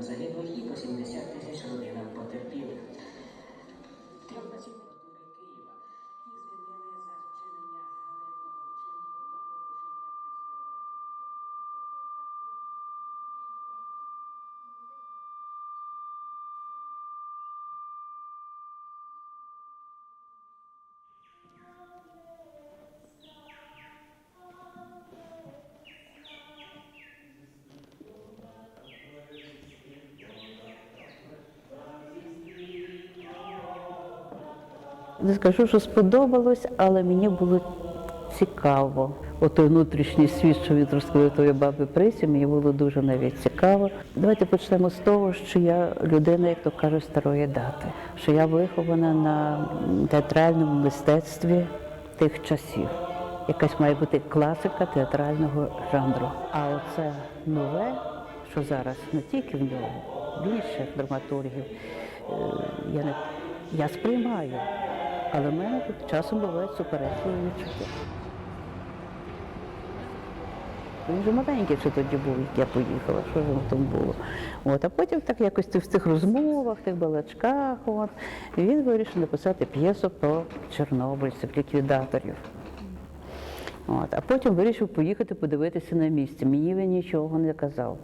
Sẽ. Не скажу, що сподобалось, але мені було цікаво. Отой внутрішній світ, що він розкрив тої баби Присі, мені було дуже навіть цікаво. Давайте почнемо з того, що я людина, як то кажуть, старої дати, що я вихована на театральному мистецтві тих часів. Якась має бути класика театрального жанру. А оце нове, що зараз не тільки в нього, інших драматургів, е, я, не, я сприймаю. Але в мене тут часом бувають суперечливі відчуття. Він вже маленький, що тоді був, як я поїхала, що ж воно там було. От, а потім так якось в цих розмовах, тих балачках, от, він вирішив написати п'єсу про чорнобильців, ліквідаторів. От, а потім вирішив поїхати подивитися на місце. Мені він нічого не казав,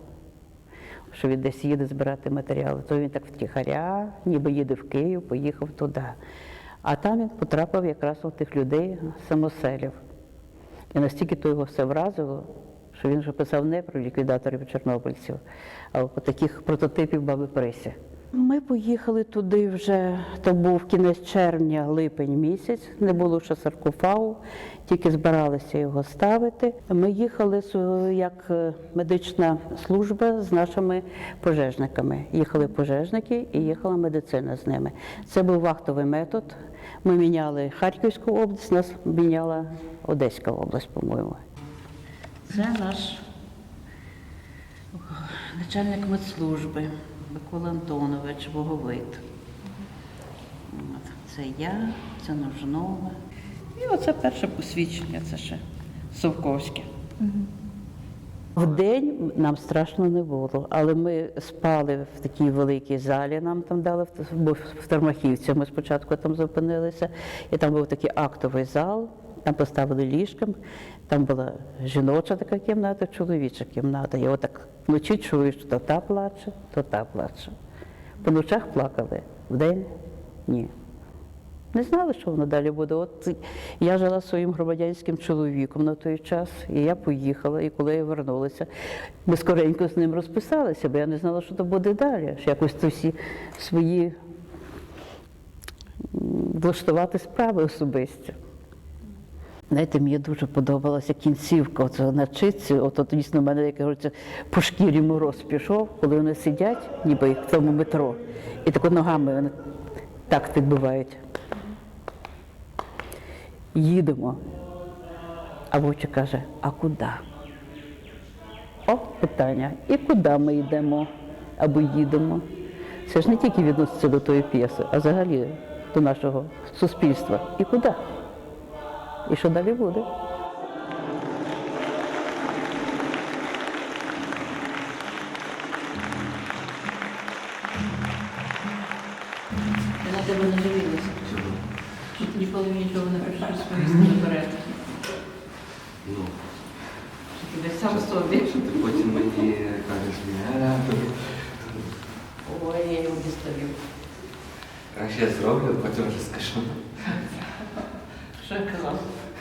що він десь їде збирати матеріали. То він так втіхаря, ніби їде в Київ, поїхав туди. А там він потрапив якраз у тих людей, самоселів. І настільки то його все вразило, що він вже писав не про ліквідаторів чорнобильців, а про таких прототипів баби Присі. Ми поїхали туди вже, то був кінець червня, липень місяць, не було ще саркофагу, тільки збиралися його ставити. Ми їхали як е, медична служба з нашими пожежниками. Їхали пожежники і їхала медицина з ними. Це був вахтовий метод. Ми міняли Харківську область, нас міняла Одеська область, по-моєму. Це наш начальник медслужби Микола Антонович Боговит. Це я, це Нужнова. І оце перше посвідчення, це ще Совковське. Вдень нам страшно не було, але ми спали в такій великій залі, нам там дали, в- в Термахівці ми спочатку там зупинилися, і там був такий актовий зал, там поставили ліжком, там була жіноча така кімната, чоловіча кімната. І отак вночі чуєш, то та плаче, то та плаче. По ночах плакали, вдень ні. Не знали, що воно далі буде. От я жила своїм громадянським чоловіком на той час, і я поїхала, і коли я вернулася, ми скоренько з ним розписалися, бо я не знала, що то буде далі. Що якось то всі свої влаштувати справи особисті. Знаєте, мені дуже подобалася кінцівка оце на читці. От, дійсно в мене, як говориться, по шкірі мороз пішов, коли вони сидять, ніби в цьому метро, і тако ногами вони так відбувають. Їдемо. А Вовчик каже, а куди? О, питання. І куди ми йдемо або їдемо? Це ж не тільки відноситься до тої п'єси, а взагалі до нашого суспільства. І куди? І що далі буде? Я на тебе не дивилася. Що ніколи нічого не пишеш розповісти наперед. Ну, Що ти десь сам собі. що ти потім мені кажеш, не, Ой, я його дістаю. краще я зроблю, потім вже скажу. 可能。